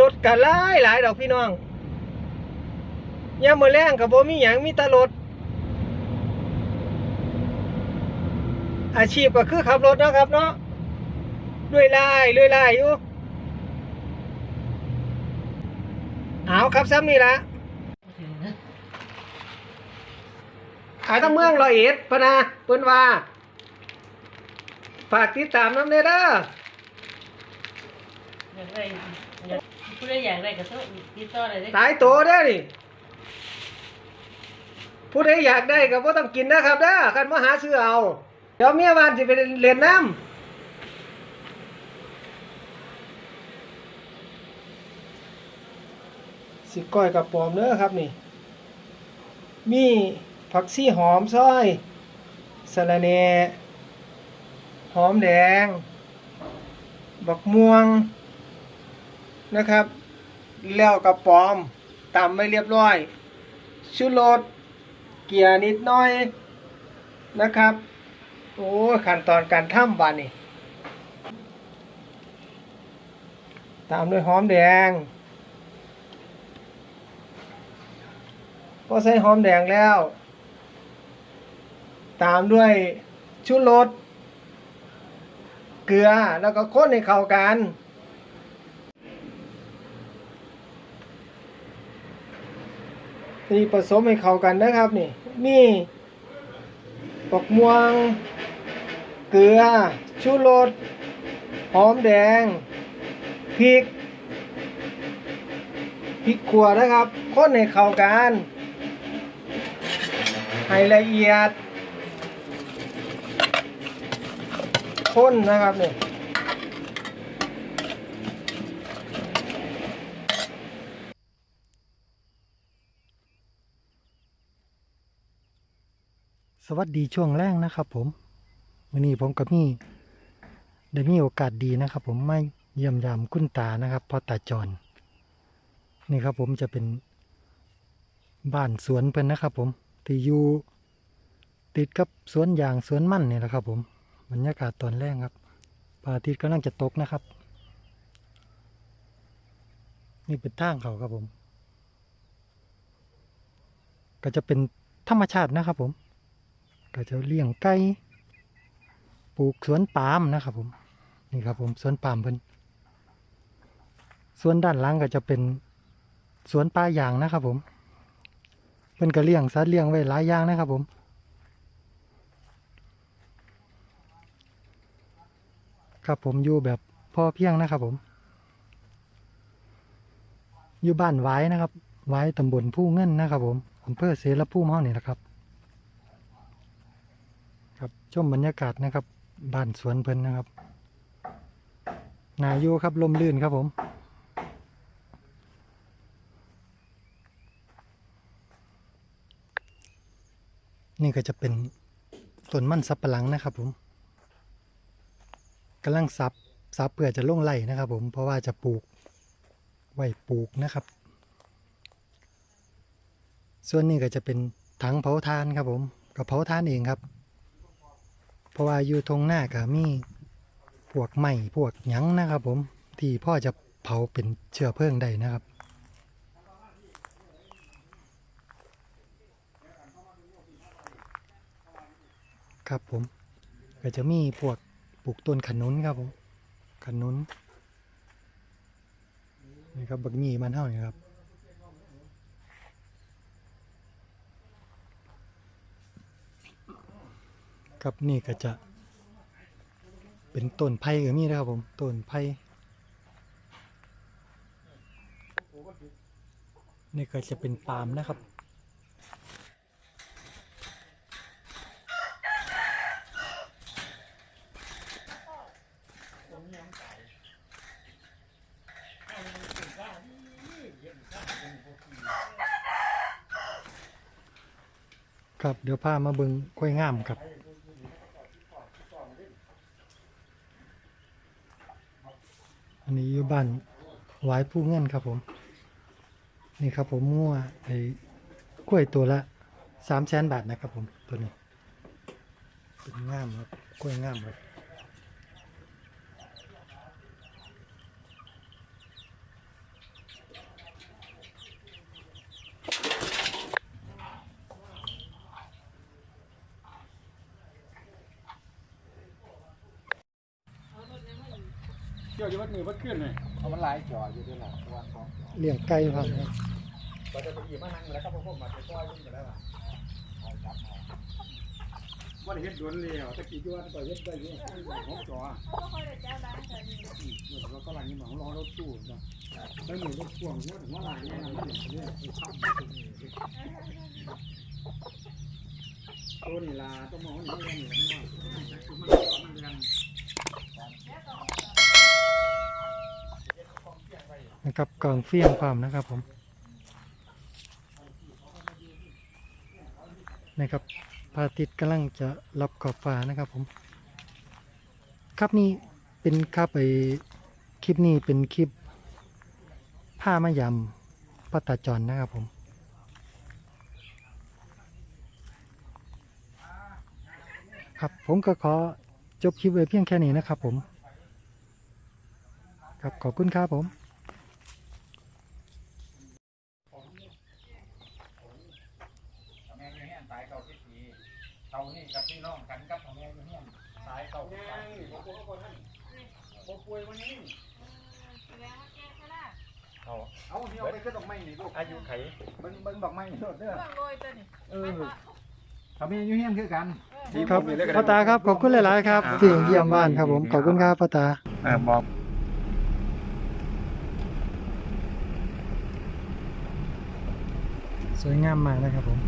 รถกันหลายหลายดอกพี่น้องยามมื้อแรงก็บ่มีหยังมีแต่รถอาชีพก็คือขับรถนะครับเนาะด้วยลายด้วยลายอยู่เอาครับซ้ำนี่ละขายทั้งเมืองรอยเอ็ดพนะเปิ้นว่าฝากติดตามน้ำเนเด้อ อยากได้อยากผู้ใดอยากได้ก็ต้องติดต่อได้เด้ตายโตเด้อนี่ผู้ใดอยากได้ก็บ่ต้องกินนะครับเด้อคันมาหาซื้อเอา เดี๋ยวเมียบ้านสิไปเล่นน้ำสิก้อยกับปอมเด้อครับนี่ มีผักซี่หอมซอยสะระแหน่หอมแดง บักม่วง นะครับ แล้วกับปอมตำไม่เรียบร้อยชูรสเกียร์นิดน้อยนะครับ โอ้ขั้นตอนการทำบานนี่ตามด้วยหอมแดงพอใส่หอมแดงแล้ว ตามด้วยชูรสเกลือแล้วก็ข้นให้เข้ากัน นี่ผสมให้เข้ากันนะครับนี่มีปอกม่วง เกลือ ชูรสหอมแดงพริกพริกขัวนะครับคนให้เข้ากันให้ละเอียดคนนะครับนี่ สวัสดีช่วงแรกนะครับ ผมวันนี้ผมกับมี่ได้มีโอกาสดีนะครับ ผมมาเยี่ยมยามคุณตานะครับพ่อตาจรนี่ครับ ผมจะเป็นบ้านสวนเพิ่นนะครับ ผมที่อยู่ติดกับสวนยางสวนมันนี่แหละครับ ผมบรรยากาศตอนแรกครับพระอาทิตย์กำลังจะตกนะครับ นี่เป็นทางเขาครับผม ก็จะเป็นธรรมชาตินะครับผม ก็จะเลี้ยงไก่ปลูกสวนปาล์มนะครับผมนี่ครับผมสวนปาล์มเพิ่นส่วนด้านล่างก็จะเป็นสวนปลายางนะครับผมเพิ่นก็เลี้ยงสัตว์เลี้ยงไว้หลายอย่างนะครับผมครับผมอยู่แบบพอเพียงนะครับผม อยู่บ้านไว้นะครับ ไว้ตำบลผู้เงินนะครับผมอำเภอเสรภูมิเฮานี่แหละครับ ครับชมบรรยากาศนะครับบ้านสวนเพลินนะครับนาอยู่ครับลมลื่นครับผมนี่ก็จะเป็นต้นมันสับปะหลังนะครับผมกำลังซับซับเพื่อจะล่งไล่นะครับ ผมเพราะว่าจะปลูกไว้ปลูกนะครับ ส่วนนี้ก็จะเป็นถังเผาทานครับผมกับเผาทานเองครับ เพราะว่าอยู่ตรงหน้าก็มีพวกไม้พวกหยังนะครับผมที่พ่อจะเผาเป็นเชื้อเพลิงได้นะครับครับผมก็จะมีพวกปลูกต้นขนุนครับผมขนุนนี่ครับบักมี่มันเท่านี้ครับ ครับนี่ก็จะ เป็นต้นไผ่ก็มีนะครับผมต้นไผ่นี่ก็จะเป็นปาล์มนะครับครับเดี๋ยวพามาเบิงกล้วยงามครับ นนี้อยู่บ้านหวายผู้เงินครับผม นี่ครับผมมั่วไอ้กล้วยตัวละสามแสนบาทนะครับผมตัวนี้เป็นงามครับกล้วยงามครับ ที่ยวอยู่วัดมือวัดขึ้นเลยเอามันหลายจออยู่ด้วยล่ะว่าของเลี้ยงไก่ครับก็จะไปหยิบมานั่งแล้วครับพวกมาไปซอยขึ้นไปแล้วล่ะเอาจับเอาว่าได้เฮ็ดดวนเลยตะกี้ย้อนก็เฮ็ดได้อยู่ของจอเราก็หลังนี้ของรอรถตู้จ้ะแล้วหนูรถพ่วงว่าถึงว่าหลังเนี่ยมันเนี่ยขับตัวนี่ล่ะต้องมองนี่นี่นี่มันมันเรีย นะครับกล่องเฟี้ยงความนะครับผมนะครับพระอาทิตย์กำลังจะรับขอบฟ้านะครับผม ครับนี่เป็นครับไอคลิปนี้เป็นคลิปผ้ามายำพระตาจรนะครับผมครับผมก็ขอจบคลิปไว้เพียงแค่นี้นะครับผม ครับขอบคุณครับผม แม่อยู่เฮียนสายเก่าที่สีเท่านี้กับพี่น้องกันกับแม่อยู่เฮียนสายเก่าที่สี ผมป่วยวันนี้ เอาเอาที่เอาไปก็ต้องไม่นี่ลูกอายุไขเบิ่งเบิ่งบอกไม่โดดเด้อเออทำให้อยู่เฮียนคือกันครับพ่อตาครับขอบคุณหลาย ๆ ครับที่เยี่ยมบ้านครับผมขอบคุณครับพ่อตาเออบอกสวยงามมากนะครับผม